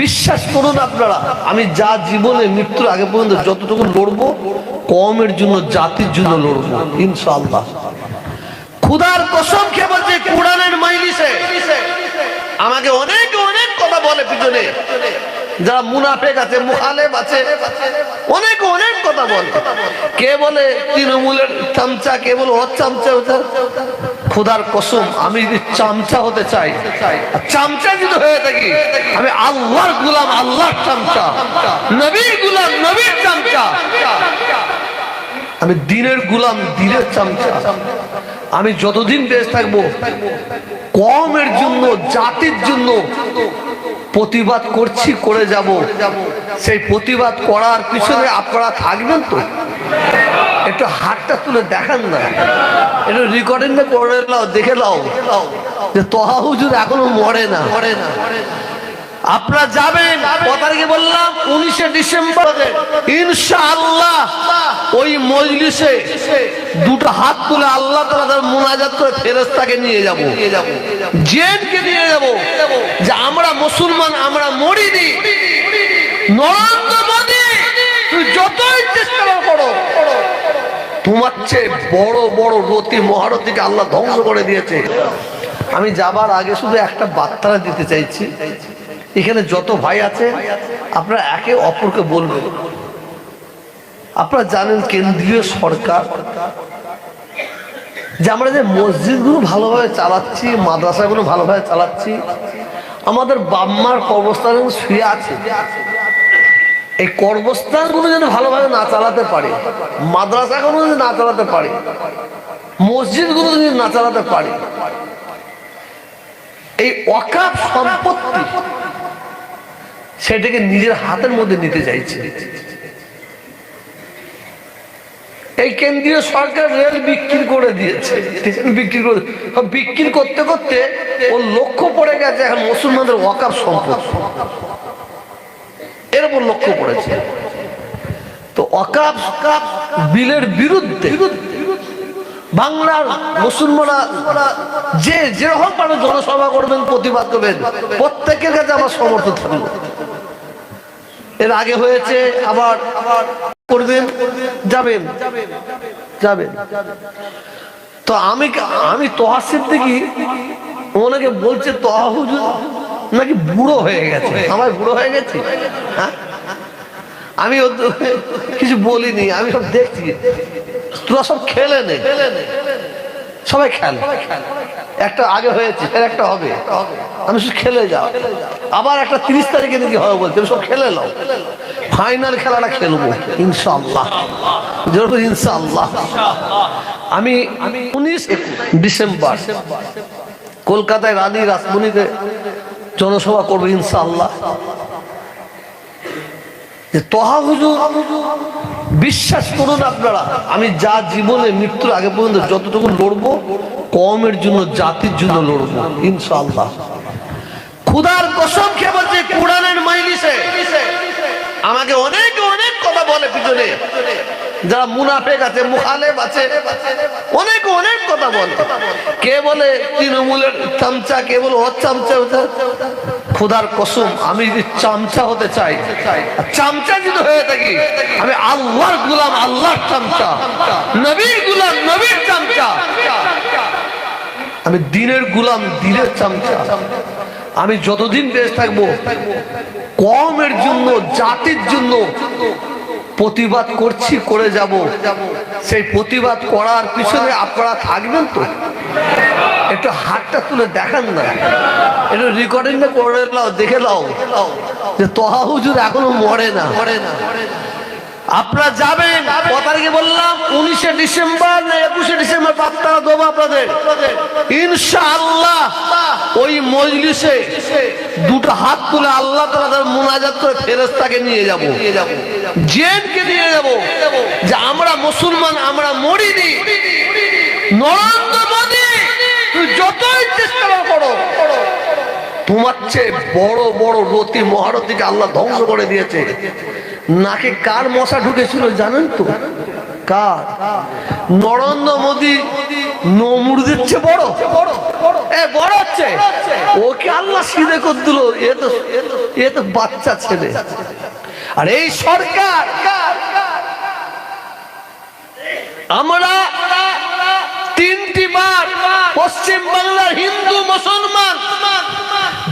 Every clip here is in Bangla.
বিশ্বাস করুন আপনারা, আমি যা জীবনে মৃত্যুর আগে পর্যন্ত যতটুকু লড়বো, কমের জন্য, জাতির জন্য লড়বো, ইনশাআল্লাহ। খুদার কসম খেয়ে বলছে, কোরআনের মাইলিসে আমাকে অনেক অনেক কথা বলে পিছনে। যারা মুনাফেক আছে, মুখালেব আছে, অনেক অনেক কথা বলে। কে বলে তৃণমূলের চামচা, কে বলে ওর চামচা ওটা খোদার কসম, আমি যদি চামচা হতে চাই চামচা যদি হয়ে থাকি, আমি আল্লাহর গুলাম, আল্লাহর চামচা, নবীর গুলাম, নবীর চামচা। আমি দিনের গুলাম, দিনের চামচা। আমি যতদিন বেঁচে থাকব, কমের জন্য, জাতির জন্য প্রতিবাদ করছি, করে যাব। সেই প্রতিবাদ করার পিছনে আপনারা থাকবেন তো? একটু হাতটা তুলে দেখান না। একটু রেকর্ডিংটা করে নাও, দেখে নাও। যে তহা হুজুর এখনও মরে না মরে না। আপনারা যাবেন কত তারিখে বললাম, উনিশে ডিসেম্বর, ইনশাআল্লাহ ওই মজলিসে দুটো হাত তুলে আল্লাহ তালা তার মোনাজাত করে ফেরেস্তাকে নিয়ে যাব। জেনকে নিয়ে যাব, যে আমরা মুসলমান, আমরা মরিনি। নরেন্দ্র মোদী তুই যতই চেষ্টা করো, তোমার চেয়ে বড় বড় রতি মহারথীকে আল্লাহ ধ্বংস করে দিয়েছে। আমি যাবার আগে শুধু একটা বার্তা দিতে চাইছি এখানে যত ভাই আছে, আপনারা একে অপরকে বলবেন। আপনারা জানেন কেন্দ্রীয় সরকার যে আমরা যে মসজিদগুলো ভালোভাবে চালাচ্ছি, মাদ্রাসাগুলো ভালোভাবে চালাচ্ছি, আমাদের বাম্মার কর্মস্থান শুয়ে আছে, এই কর্মস্থানগুলো যেন ভালোভাবে না চালাতে পারে, মাদ্রাসাগুলো যদি না চালাতে পারে, মসজিদগুলো যদি না চালাতে পারে। এই অকাপ সম্পত্তি সেটাকে নিজের হাতের মধ্যে নিতে চাইছে। এই কেন্দ্রীয় সরকার রেল বিক্রি করে দিয়েছে। বিক্রি করে বিক্রি করতে করতে ওর লক্ষ্য পড়ে গেছে এখন মুসলমানদের ওয়াকাপ সম্পদ। এর উপর লক্ষ্য পড়েছে। তো অকাপ বিলের বিরুদ্ধে বাংলার মুসলমানরা যে যেরকম পারে জনসভা করবেন, প্রতিবাদ করবেন, প্রত্যেকের কাছে আমার সমর্থন থাকবে। এর আগে হয়েছে, আবার করবেন, যাবেন যাবেন। তো আমি আমি তোহা সিদ্দিকি ওনাকে বলছে তোহা হুজুর নাকি বুড়ো হয়ে গেছে। আমার বুড়ো হয়ে গেছে? হ্যাঁ? আমি কিছু বলিনি, আমি সব দেখছি। তোরা সব খেলে নে। সবাই খেলে। একটা আগে হয়েছে ফের একটা হবে। আমি শুধু খেলে যাও। আবার একটা তিরিশ তারিখে নাকি হবে আমি সব খেলে নাও। ফাইনাল খেলাটা খেলব, ইনশাআল্লাহ। যেরকম ইনশাআল্লাহ। আমি উনিশ ডিসেম্বর কলকাতায় রানী রাসমণিতে জনসভা করব, ইনশাআল্লাহ। যে হুজুর বিশ্বাস করুন আপনারা, আমি যা জীবনে মৃত্যুর আগে পর্যন্ত যতটুকু লড়বো, কমের জন্য, জাতির জন্য লড়বো, ইনশাআল্লাহ। খুদার কসম খেয়ে বলছে, কোরআনের মাইলিসে আমাকে অনেক বলে পিছনে। যারা মুনাফেক আছে, মুখালেব আছে, অনেক অনেক কথা বলে। কে বলে? তৃণমূলের চামচা, কে বলে? ওর চামচা খোদার কসম, আমি যদি চামচা হতে চাই চামচা যদি হয়ে থাকি, আমি আল্লাহর গুলাম, আল্লাহর চামচা, নবীর গুলাম, নবীর চামচা। আমি দিনের গুলাম, দিনের চামচা। আমি যতদিন বেঁচে থাকব, কমের জন্য, জাতির জন্য প্রতিবাদ করছি, করে যাব। সেই প্রতিবাদ করার পিছনে আপনারা থাকবেন তো? একটু হাতটা তুলে দেখান না। একটু রেকর্ডিংটা করে দেখে নাও। যে তহা হুজুর এখনও মরে না মরে না। আপনারা যাবেন, কত তারিখে বললাম? উনিশে ডিসেম্বর না একুশে ডিসেম্বর? বার্তাটা দেবো আপনাদের। ইনশাআল্লাহ ওই মজলিসে দুটো হাত তুলে আল্লাহ তালা মোনাজাত করে ফেরেস্তাকে নিয়ে যাব। জেনকে নিয়ে যাব। যে আমরা মুসলমান, আমরা মরিনি। নরেন্দ্র মোদী তুই যতই চেষ্টা করো, তোমার চেয়ে বড় বড় রতি মহারথীকে আল্লাহ ধ্বংস করে দিয়েছে। নাকে কার মশা ঢুকেছিল জানেন তো? নরেন্দ্র মোদী বড়? ওকে আল্লাহ দিল? এ তো আর এই সরকার, আমরা তিনটি বার পশ্চিম বাংলার হিন্দু মুসলমান,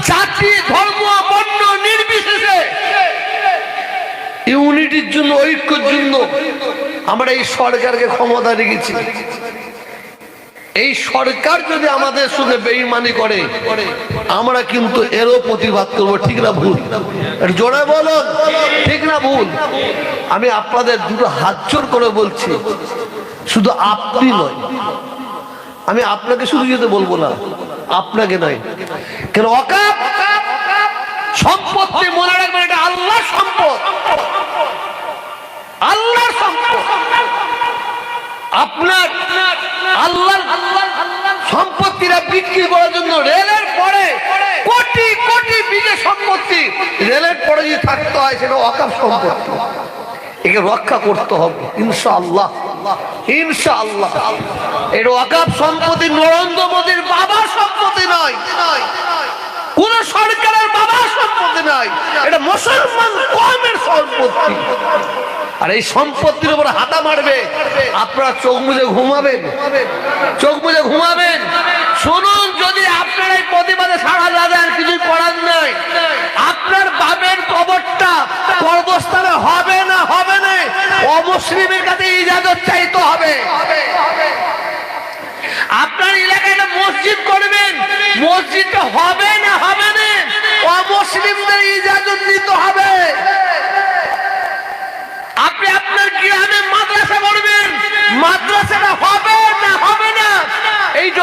জাতি, ধর্ম, বর্ণ ইউনিটির জন্য, ঐক্যর জন্য আমরা এই সরকারকে ক্ষমতা রেখেছি। এই সরকার যদি আমাদের সঙ্গে বেইমানি করে, আমরা কিন্তু এরও প্রতিবাদ করব, ঠিক না ভুল? জোরে বলুন, ঠিক না ভুল? আমি আপনাদের দুটো হাত জোর করে বলছি, শুধু আপনি নয়, আমি আপনাকে শুধু যেতে বলব না, আপনাকে নয়। কেন অকাপ? সম্পত্তি মনে রাখবেন, এটা আল্লাহ সম্পদ আল্লাহর সম্পদ আপনার আল্লাহ সম্পত্তিরা বিক্রি করার জন্য রেলের পরে কোটি কোটি বিঘে সম্পত্তি রেলের পরে যদি থাকতে হয়, সেটা অকাপ সম্পত্তি। একে রক্ষা করতে হবে, ইনশাআল্লাহ। ইনশাআল্লাহ। এর ওয়াকাব সম্পত্তি নরেন্দ্র মোদীর বাবার সম্পত্তি নয়। কোন সরকারের বাবার সম্পত্তি নয়। এটা মুসলমান সম্পত্তি। আর এই সম্পত্তির উপর হাতা মারবে। আপনারা চোখ মুজে ঘুমাবেন। চোখ মুজে ঘুমাবেন। শুনুন, যদি আপনার এই প্রতিবাদে সাড়া না দেন, কিছুই করার নাই। আপনার বাবের কবরটা কর্মস্থানে হবে না হবে না, অমুসলিমের কাছে ইজাজত চাইতে হবে। আপনার এলাকায় মসজিদ করবেন। মসজিদটা হবে না হবে না অমুসলিমদের ইজাজত নিতে হবে আপনি আপনার গ্রামে মাদ্রাসা করবেন মাদ্রাসাটা হবে না হবে না এই যে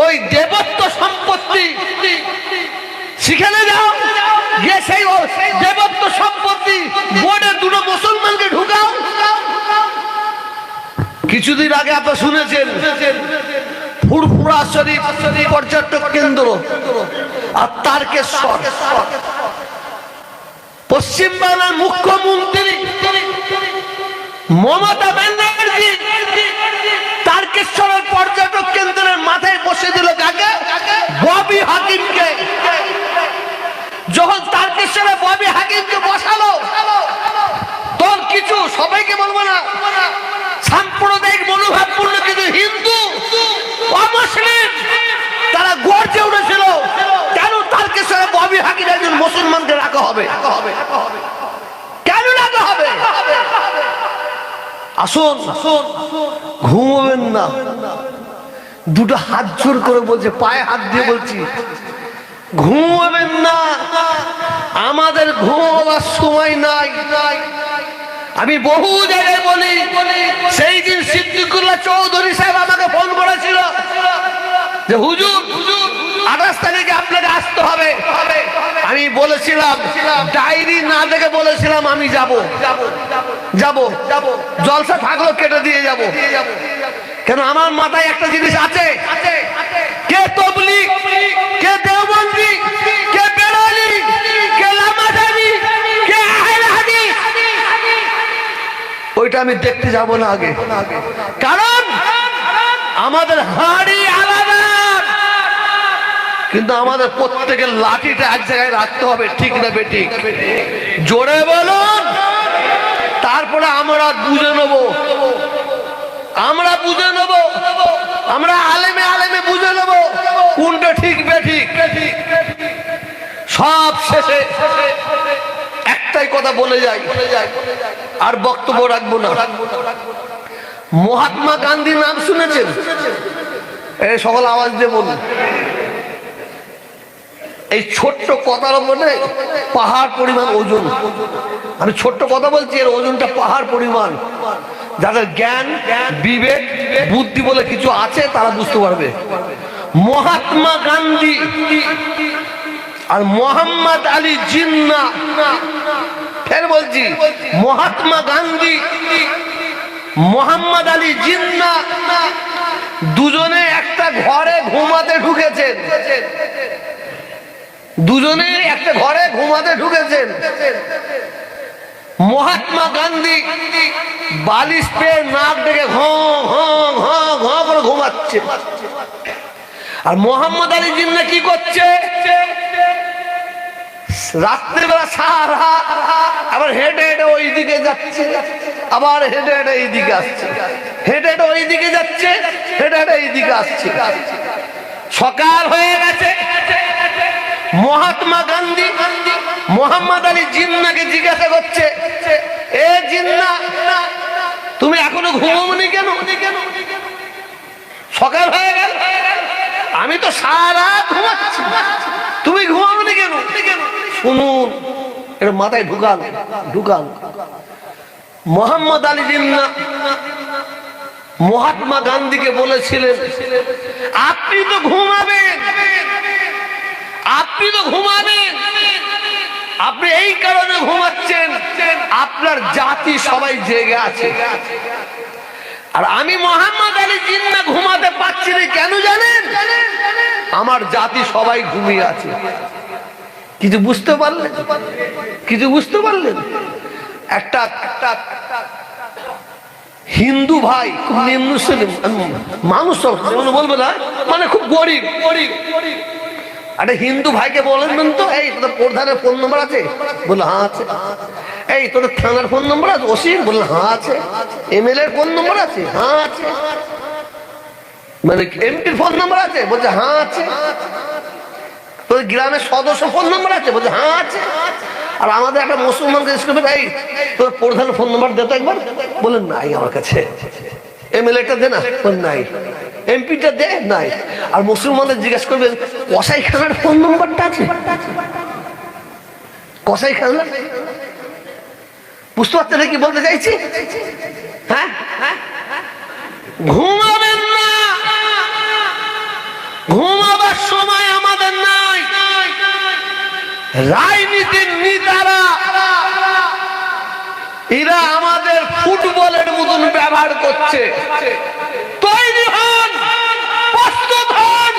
কই দেবত্ব সম্পত্তি সেখানে যাও, গিয়ে সেই দেবত্ব সম্পত্তি বোর্ডের দুটো মুসলমানকে ঢুকাও। কিছুদিন আগে আপনারা শুনেছেন, ফুরফুরা পর্যটক কেন্দ্র আর তারকেশ্বর। পশ্চিমবাংলার মুখ্যমন্ত্রী মমতা ব্যানার্জি তারকেশ্বরের পর্যটক কেন্দ্রের মাথায় বসে দিল কাকে? ববি হাকিমকে। যখন তারকেশ্বরে ববি হাকিমকে বসালো, তোর কিছু সবাইকে বলব না। সাম্প্রদায়িক মনোভাবপূর্ণ কিছু হিন্দু অমুসলিম তারা গর্জে উঠেছিল, কেন তারকেশ্বরে ববি হাকিম একজন মুসলমানকে রাখা হবে? কেন রাখা হবে? আসুন। ঘুমোবেন না। দুটো হাত জোর করে বলছে, পায়ে হাত দিয়ে বলছি, ঘুমাবেন না। আমাদের ঘুমাবার সময় নাই। আমি বহু জায়গায় বলি, সেই দিন সিদ্দিকুল্লাহ চৌধুরী সাহেব আমাকে ফোন করেছিল। যে হুজুর, আঠাশ তারিখে আপনাকে আসতে হবে। আমি বলেছিলাম, ডায়েরি না দেখে বলেছিলাম আমি যাব। যাব। যাব জলসা থাকল কেটে দিয়ে যাব। কেন আমার মাথায় একটা জিনিস আছে? কে তবলিগ কে দেওবন্দি, কে বেরালি কে লামাদানি কে আহলে ওইটা আমি দেখতে যাব না আগে। কারণ আমাদের হাড়ি আলাদা। কিন্তু আমাদের প্রত্যেকের লাঠিটা এক জায়গায় রাখতে হবে, ঠিক না বেঠিক? জোরে বলুন। তারপরে আমরা বুঝে নেব। আমরা বুঝে নেব। আমরা আলেমে আলেমে বুঝে নেব কোনটা ঠিক, বেঠিক। সব শেষে একটাই কথা বলে যাই। আর বক্তব্য রাখব না। মহাত্মা গান্ধীর নাম শুনেছেন? সকল আওয়াজ দিয়ে বলুন। এই ছোট্ট কথার মনে পাহাড় পরিমাণ ওজন। আমি ছোট্ট কথা বলছি, এর ওজনটা পাহাড় পরিমাণ। যাদের জ্ঞান, বিবেক, বুদ্ধি বলে কিছু আছে, তারা বুঝতে পারবে। মহাত্মা গান্ধী আর মোহাম্মদ আলী জিন্না। ফের বলছি, মহাত্মা গান্ধী, মোহাম্মদ আলী জিন্না দুজনে একটা ঘরে ঘুমাতে ঢুকেছেন। দুজনে একটা ঘরে ঘুমাতে ঢুকেছেন। মহাত্মা গান্ধী বালিশ পেয়ে নাক ডেকে ঘ ঘ ঘ ঘ করে ঘুমাচ্ছে। আর মোহাম্মদ আলী জিন্না কি করছে? রাত্রিবেলা সারা আবার হেঁটে হেঁটে ওই দিকে যাচ্ছে, আবার হেঁটে হেঁটে এই দিকে আসছে। হেঁটে হেঁটে ওই দিকে যাচ্ছে, হেঁটে হেঁটে এই দিকে আসছে। সকাল হয়ে গেছে। মহাত্মা গান্ধী, মোহাম্মদ আলী জিন্নাকে জিজ্ঞাসা করছে, এ জিন্না, তুমি এখনও ঘুমোনি কেন? সকাল হয়ে গেল। আমি তো সারা ঘুমাচ্ছি। তুমি ঘুমাবনি কেন? শুনুন, এটা মাথায় ঢুকান ঢুকান। মোহাম্মদ আলী জিন্না মহাত্মা গান্ধীকে বলেছিলেন, আপনি তো ঘুমাবেন। আপনি তো ঘুমাবেন। আপনি এই কারণে ঘুমাচ্ছেন, আপনার জাতি সবাই জেগে আছে। আর আমি মোহাম্মদ আলী জিন্না ঘুমাতে পারছি না, কেন জানেন? আমার জাতি সবাই ঘুমিয়ে আছে। কিছু বুঝতে পারলেন? কিছু বুঝতে পারলেন? একটা একটা হিন্দু ভাই, খুব নিম্ন মানুষ মানে বলব না মানে খুব গরিব গরিব গরিব। একটা হিন্দু ভাইকে বলেন তো। এই, তোদের প্রধানের ফোন নম্বর আছে? বলল হ্যাঁ আছে। এই, তোদের থানার ফোন নম্বর আছে? ওসি বলল হ্যাঁ আছে। এমএলএ এর ফোন নম্বর আছে? হ্যাঁ আছে। মানে এমপির ফোন নম্বর আছে? বলছে হ্যাঁ আছে। তোদের গ্রামের সদস্য ফোন নম্বর আছে? বলছে হ্যাঁ আছে। আর আমাদের একটা মুসলমানকে জিজ্ঞেস এই তোর প্রধানের ফোন নম্বর দে তো একবার। বলেন নাই আমার কাছে। এমএলএটা দে না। নাই। এমপিটা দে নাই। আর মুসলমানদের জিজ্ঞেস করবেন কসাই ফোন নম্বরটা আছে? কসাই বুঝতে পারছেন কি বলতে চাইছি? হ্যাঁ? ঘুমাবেন না। ঘুমাবার সময় আমাদের নাই। রাজনীতির নেতারা, এরা আমাদের ফুটবলের মতন ব্যবহার করছে তৈরি হন প্রস্তুত হন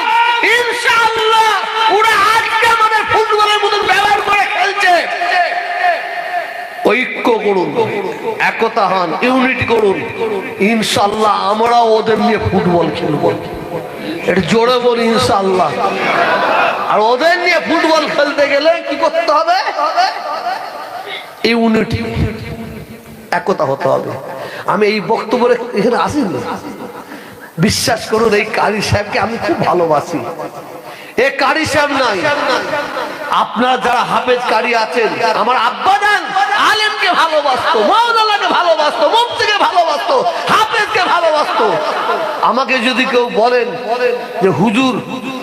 ইনশাআল্লাহ ওরা আজকে আমাদের ফুটবলের মতন ব্যবহার করে খেলছে ঐক্য করুন, একতা হন, ইউনিটি করুন। ইনশাল্লাহ আমরা ওদের নিয়ে ফুটবল খেলব। এটা জোরে বলি ইনশাল্লাহ আর ওদের নিয়ে ফুটবল খেলতে গেলে কি করতে হবে? ইউনিটি, একতা হতে হবে। আমি এই বক্তব্যে এখানে আসি না। বিশ্বাস করুন, এই কারি সাহেবকে আমি খুব ভালোবাসি। এ কারি সাহেব নাই। আপনার যারা হাফেজ কারি আছেন, আমার আব্বা আলেমকে ভালোবাসতো মৌলানাকে ভালোবাসতো মুফতিকে ভালোবাসতো, হাফেজকে ভালোবাসতো। আমাকে যদি কেউ বলেন যে, হুজুর,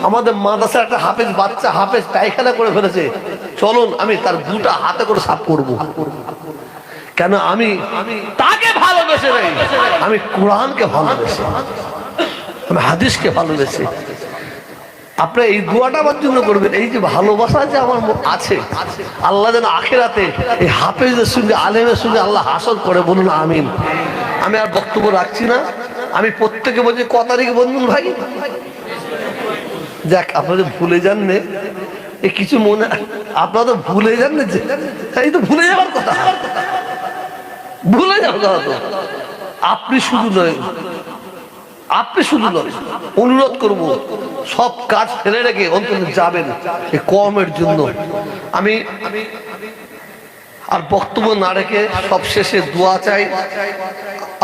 আমাদের মাদ্রাসার একটা হাফেজ বাচ্চা হাফেজ পায়খানা করে ফেলেছে, চলুন আমি তার দুটা হাতে করে সাফ করব। কেন আমি তাকে ভালোবেসে নেই, আমি কোরআনকে ভালোবেসে, আমি হাদিসকে ভালোবেসে আপনার এই দোয়াটা আমার জন্য করবেন। এই যে ভালোবাসা যে আমার আছে, আল্লাহ যেন আখেরাতে এই হাফেজের সঙ্গে, আলেমের সঙ্গে আল্লাহ হাসল করে বলুন, আমিন। আমি আর বক্তব্য রাখছি না। আমি প্রত্যেকে বলছি, ক তারিখে বন্ধুন ভাই? যাক আপনাদের ভুলে যান নে। এ কিছু মনে, আপনারা তো ভুলে যান না যে, এই তো ভুলে যাওয়ার কথা। ভুলে যাওয়ার কথা তো। আপনি শুধু নয় আপনি শুধু অনুরোধ করব, সব কাজ ফেলে রেখে অন্তত যাবেন কমের জন্য। আমি, আর বক্তব্য না রেখে সব শেষে দোয়া চাই,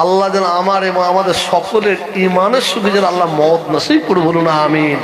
আল্লাহ যেন আমার এবং আমাদের সকলের ইমানের সুবিধা আল্লাহ মত নাসিব করব বলুন, আমিন।